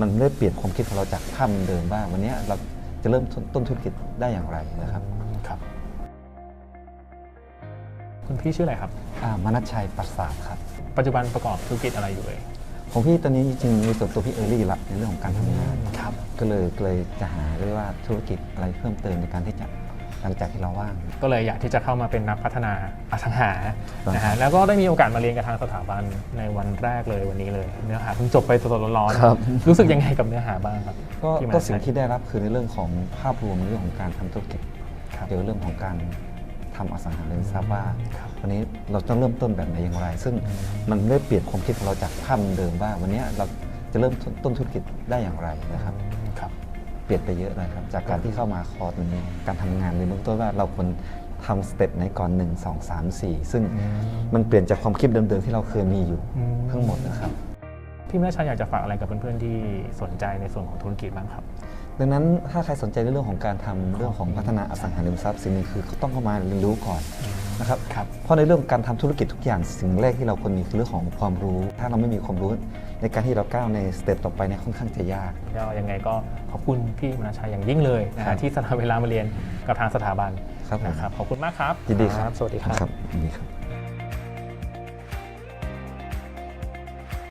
มันได้เปลี่ยนความคิดของเราจากภาพเดิมว่าวันนี้เราจะเริ่มต้นธุรกิจได้อย่างไรนะครับครับ คุณพี่ชื่ออะไรครับอ่ามนัชชัยปราสาทครับ ปัจจุบันประกอบธุรกิจอะไรอยู่เลยของพี่ตอนนี้จริงๆในส่วนตัวพี่เออร์ลี่ละในเรื่องของการทำงานครับก็เลยก็เลยจะหาเรียกว่าธุรกิจอะไรเพิ่มเติมในการที่จะ หลังจากที่เราว่าง ก็เลยอยากที่จะเข้ามาเป็นนักพัฒนาอสังหาครับนะฮะแล้วก็ได้มีโอกาสมาเรียนกับทางสถาบันในวันแรกเลยวันนี้เลย เนื้อหาเพิ่งจบไปสดๆร้อนๆครับรู้สึกยังไงกับเนื้อหาบ้างครับก็ที่มาก็สิ่งใช้ที่ได้รับคือในเรื่องของภาพรวมในเรื่องของการทำธุรกิจครับเกี่ยวกับเรื่องของการทำอสังหาริมทรัพย์ว่าครับวันนี้เราต้องเริ่มต้นแบบไหนอย่างไร ซึ่งมันได้เปลี่ยนความคิดของเราจากภาพเดิมว่า วันนี้เราจะเริ่มต้นธุรกิจได้อย่างไรนะครับครับ เปลี่ยนไปเยอะเลยครับ จากการที่เข้ามาคอร์สนี้การทำงานในเบื้องต้นว่าเราควรทำสเต็ปไหนก่อน 1 2 3 4 ซึ่งอืมมันเปลี่ยนจากความคิดเดิมๆที่เราเคยมีอยู่อืมทั้งหมดนะครับพี่แม่ชายอยากจะฝากอะไรกับเพื่อนๆที่สนใจในส่วนของธุรกิจบ้างครับ ดังนั้นถ้าใครสนใจในเรื่องของการทำเรื่องของพัฒนาอสังหาริมทรัพย์สิ่งหนึงคือเขาต้องเข้ามาเรียนรู้ก่อน นะครับครับ เพราะในเรื่องการทำธุรกิจทุกอย่างสิ่งแรกที่เราควรมีคือเรื่องของความรู้ ถ้าเราไม่มีความรู้ในการที่เราก้าวในสเต็ปต่อไปเนี่ยค่อนข้างจะยากก็ยังไงก็ขอบคุณพี่มนาชัยอย่างยิ่งเลยนะครัฮะบที่สละเวลามาเรียนกับทางสถาบันครับผมนะครับขอบคุณมากครับยินดีครับ สวัสดีครับยินดีครับ